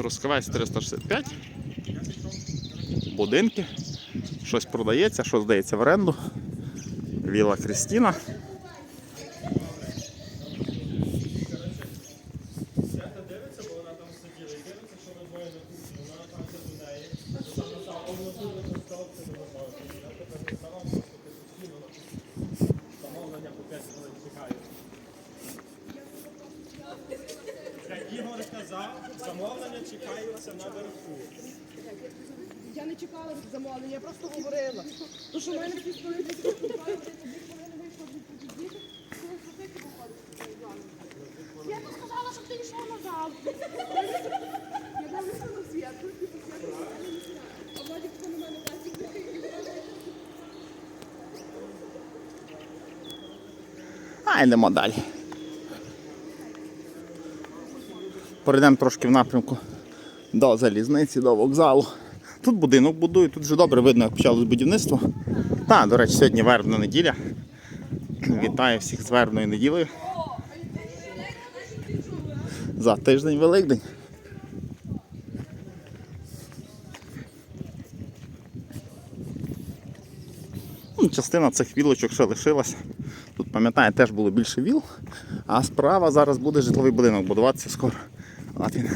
Трускавець 365. Будинки. Щось продається, що здається в оренду. Віла Крістіна. Як Ігор замовлення чекаються наверху. Я не чекала замовлення, я просто говорила. Тому що в мене всі стоїть, тобі хвилини вийшло від діти, коли сусідки виходить. Я б сказала, щоб ти йшла назад. Я дивлюся на світло, типу світло, а Владик на мене бачить. А йдемо далі. Перейдемо трошки в напрямку до залізниці, до вокзалу. Тут будинок будують, тут вже добре видно, як почалось будівництво. Та, до речі, сьогодні вербна неділя. Вітаю всіх з вербною неділею. За тиждень Великдень. Ну, Частина цих вілочок ще лишилась. Тут, пам'ятаю, теж було більше віл, а справа зараз буде житловий будинок будуватися скоро. От він.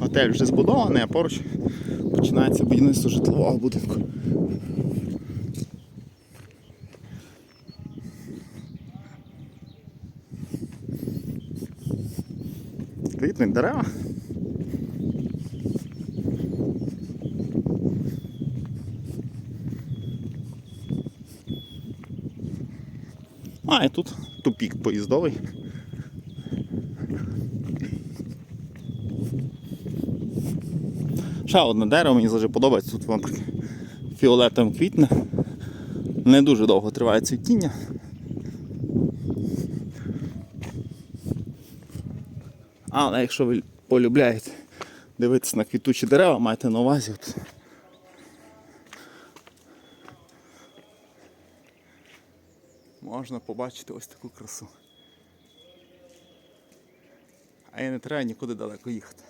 Готель вже збудований, а поруч починається будівництво житлового будинку. Квітнуть дерева. А, і тут тупік поїздовий. Ще одне дерево, мені завжди подобається, тут воно так фіолетовим квітне. Не дуже довго триває цвітіння. Але якщо ви полюбляєте дивитися на квітучі дерева, майте на увазі. От. Можна побачити ось таку красу. А і не треба нікуди далеко їхати.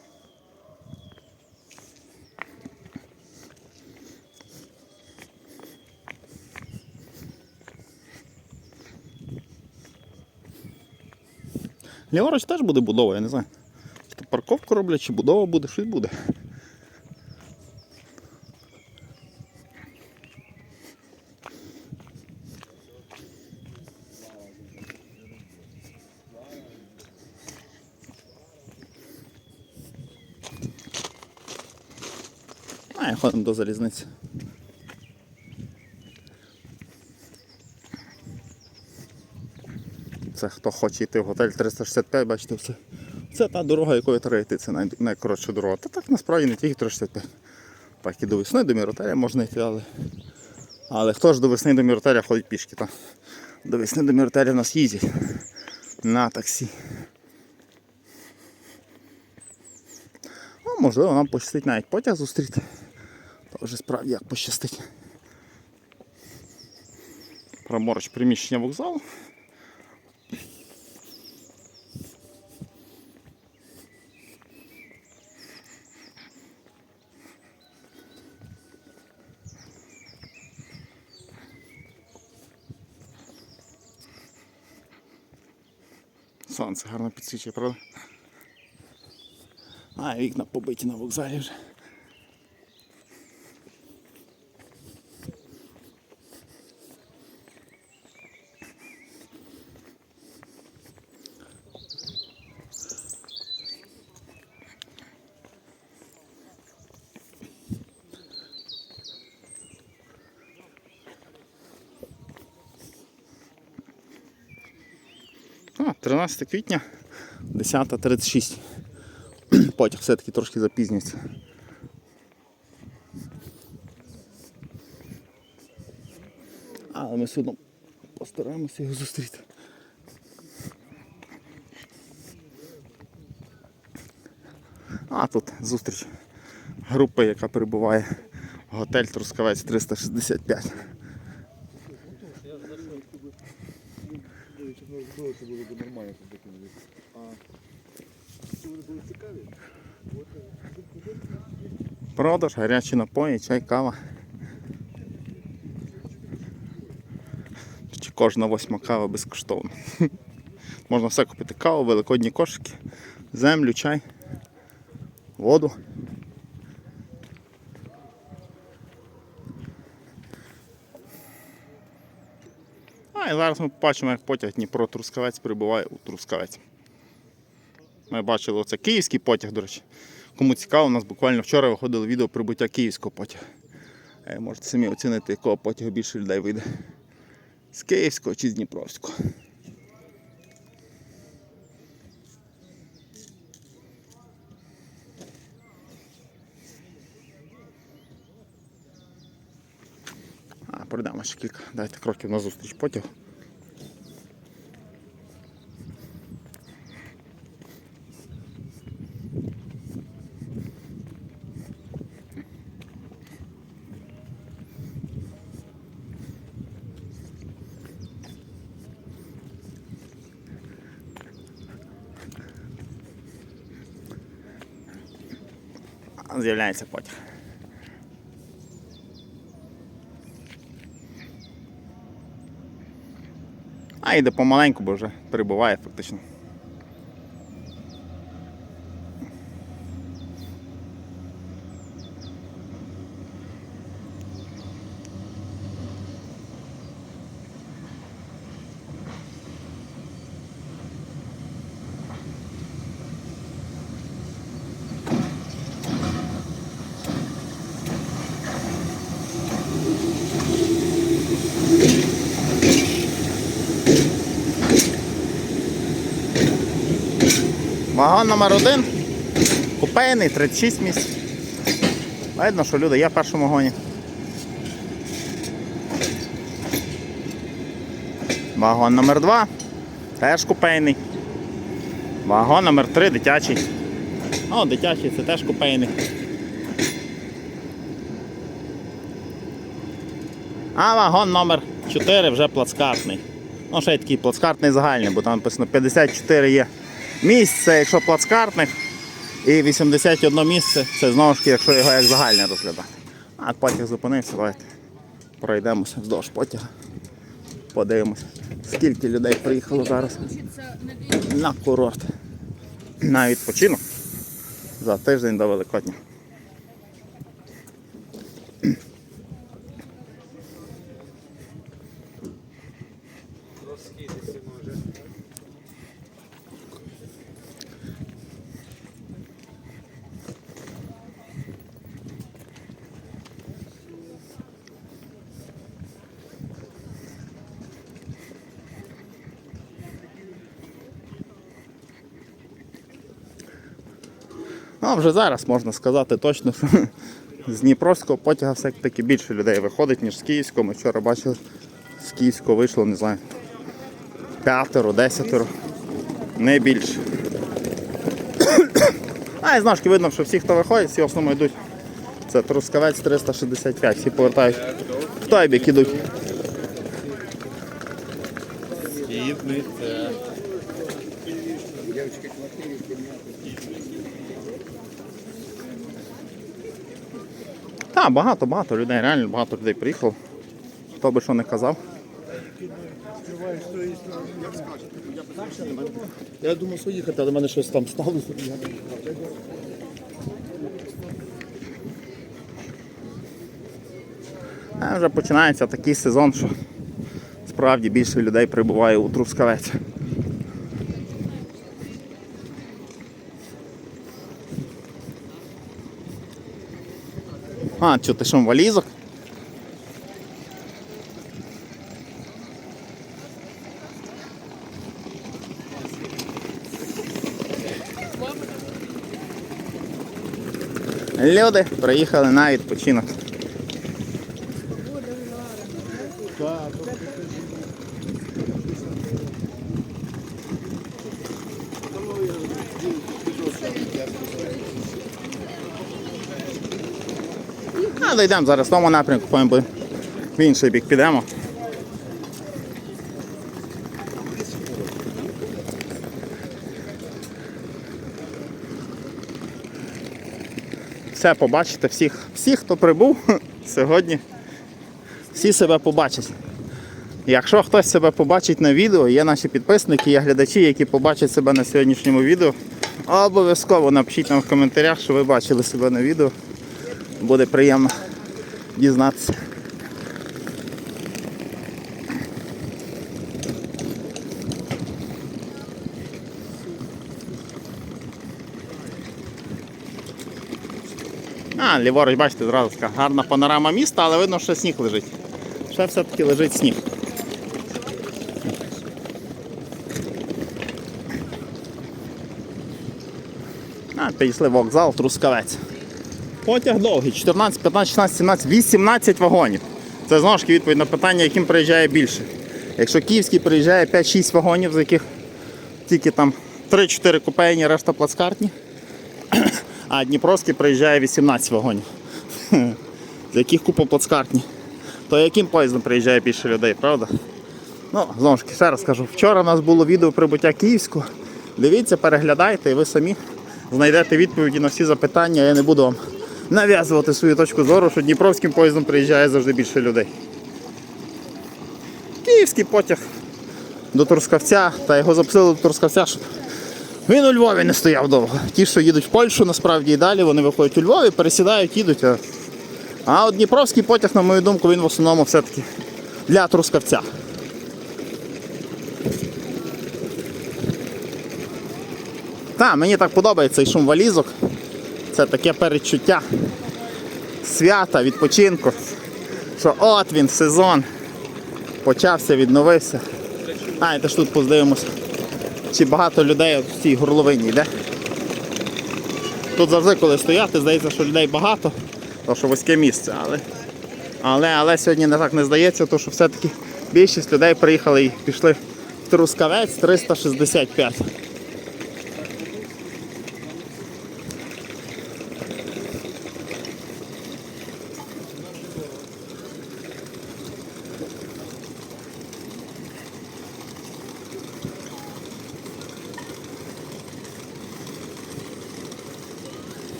Ліворуч теж буде будова, я не знаю. Чи то парковку роблять, чи будова буде, щось буде. Ходимо до залізниці. Це хто хоче йти в готель 365, бачите, все. Це та дорога, якою треба йти, це най- найкоротша дорога. Та так насправді не тільки 365. Так і до весни до Міротеля можна йти, але. Але хто ж до весни до Міротеля ходить пішки? Та? До весни до Міротеля в нас їздять на таксі. Ну, можливо, нам пощастить навіть потяг зустріти. То вже справді як пощастить. Проморож приміщення вокзалу. Сонце гарно підсвічує, правда? А, вікна побиті на вокзалі вже. А, 13 квітня, 10.36. Потяг все-таки трошки запізнюється. Але ми все постараємося його зустріти. А тут зустріч групи, яка перебуває в готель Трускавець 365. Це було б нормально. А вони були цікаві? Продаж, гарячі напої, чай, кава. Чи кожна восьма кава безкоштовна. Можна все купити каву, великодні кошики, землю, чай, воду. І зараз ми побачимо, як потяг Дніпро Трускавець прибуває у Трускавець. Ми бачили оце київський потяг, до речі. Кому цікаво, у нас буквально вчора виходило відео прибуття київського потягу. Е, Можете самі оцінити, якого потягу більше людей вийде. З Київського чи з Дніпровського. Пройдемо ще кілька. Дайте кроків на зустріч потягу. А, З'являється потяг. А йде помаленьку, бо вже прибуває фактично. Вагон номер один. Купейний, 36 місць. Видно, що люди є в першому вагоні. Вагон номер 2 теж купейний. Вагон номер 3 дитячий. О, дитячий це теж купейний. А вагон номер 4 вже плацкартний. Ну, ще й такий плацкартний загальний, бо там написано 54 є місце, якщо плацкартних, і 81 місце, це знову ж таки, якщо його як загальне розглядати. А потяг зупинився, давайте пройдемося вздовж потяга. Подивимося, скільки людей приїхало зараз на курорт. На відпочинок за тиждень до Великодня. Ну, вже зараз можна сказати точно, що з Дніпровського потяга все-таки більше людей виходить, ніж з Київського. Ми вчора бачили, з Київського вийшло, не знаю, п'ятеро, десятеро, не більше. А і знову ж видно, що всі, хто виходить, всі в основному йдуть. Це Трускавець 365, всі повертають в той бік ідуть. Так, багато, багато людей, реально багато людей приїхало. Хто би що не казав. Я думав, що їхати, але в мене щось там сталося. А вже починається такий сезон, що справді більше людей прибуває у Трускавець. А, что, ты шум валізок? Люди приїхали на відпочинок. А, дійдемо зараз в тому напрямку, потім в інший бік підемо. все побачите, всіх, всіх, хто прибув сьогодні, всі себе побачать. Якщо хтось себе побачить на відео, є наші підписники, є глядачі, які побачать себе на сьогоднішньому відео. Обов'язково напишіть нам в коментарях, що ви бачили себе на відео. Буде приємно дізнатися. А, ліворуч, бачите, зразу така гарна панорама міста, але видно, що сніг лежить. Ще все-таки лежить сніг. А, підійшли вокзал, Трускавець. Потяг довгий, 14, 15, 16, 17, 18 вагонів. Це знову ж таки відповідь на питання, яким приїжджає більше. Якщо київський приїжджає 5-6 вагонів, з яких тільки там 3-4 купейні, решта плацкартні, а Дніпровський приїжджає 18 вагонів, з яких купа плацкартні. То яким поїздом приїжджає більше людей, правда? Ну, знову ж таки, ще раз кажу, вчора у нас було відео прибуття Київського. Дивіться, переглядайте, і ви самі знайдете відповіді на всі запитання. Я не буду вам нав'язувати свою точку зору, що Дніпровським поїздом приїжджає завжди більше людей. Київський потяг до Трускавця, та його запустили до Трускавця, щоб він у Львові не стояв довго. Ті, що їдуть в Польщу, насправді і далі, вони виходять у Львові, пересідають, їдуть. А, от Дніпровський потяг, на мою думку, він в основному все-таки для Трускавця. Так, мені так подобається цей шум валізок. Це таке передчуття свята, відпочинку. Що от він, сезон. Почався, відновився. А, і теж тут подивимося, чи багато людей в цій горловині йде. Тут завжди, коли стояти, здається, що людей багато, тому що вузьке місце, але, але, але сьогодні не так не здається, тому що все-таки більшість людей приїхали і пішли в Трускавець 365.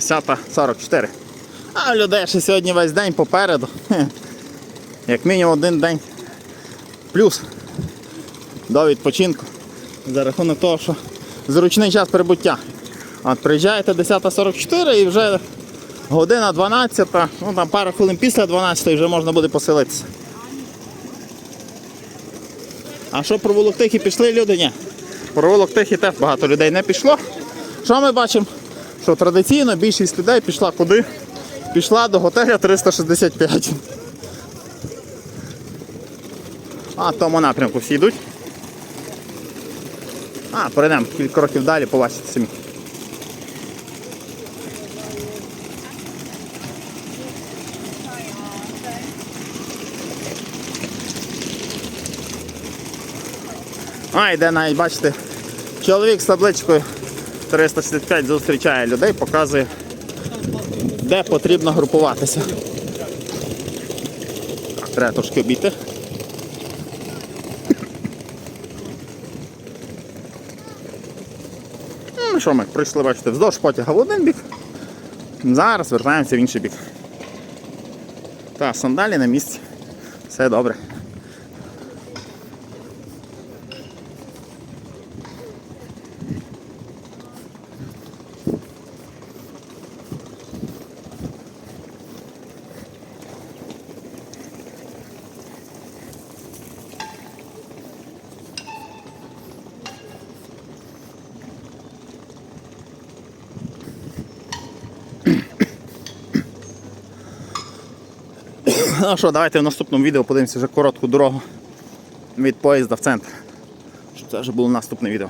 Десята 44. А людей ще сьогодні весь день попереду. Як мінімум один день плюс до відпочинку. За рахунок того, що зручний час прибуття. От приїжджаєте 10.44 і вже година 12, ну там пару хвилин після 12 вже можна буде поселитися. А що провулок тихі пішли люди? Ні. Провулок тихі теж багато людей не пішло. Що ми бачимо? Що традиційно більшість людей пішла куди? Пішла до готеля 365. А в тому напрямку всі йдуть. А, перейдемо кілька кроків далі, побачите самі. А, йде навіть, бачите, чоловік з табличкою 365 зустрічає людей, показує, де потрібно групуватися. Так, треба трошки обійти. Ну що ми прийшли, бачите, вздовж потяга в один бік. Зараз вертаємося в інший бік. Так, сандалі на місці. Все добре. Ну що, давайте в наступному відео подивимося вже коротку дорогу від поїзда в центр. Щоб це вже було наступне відео.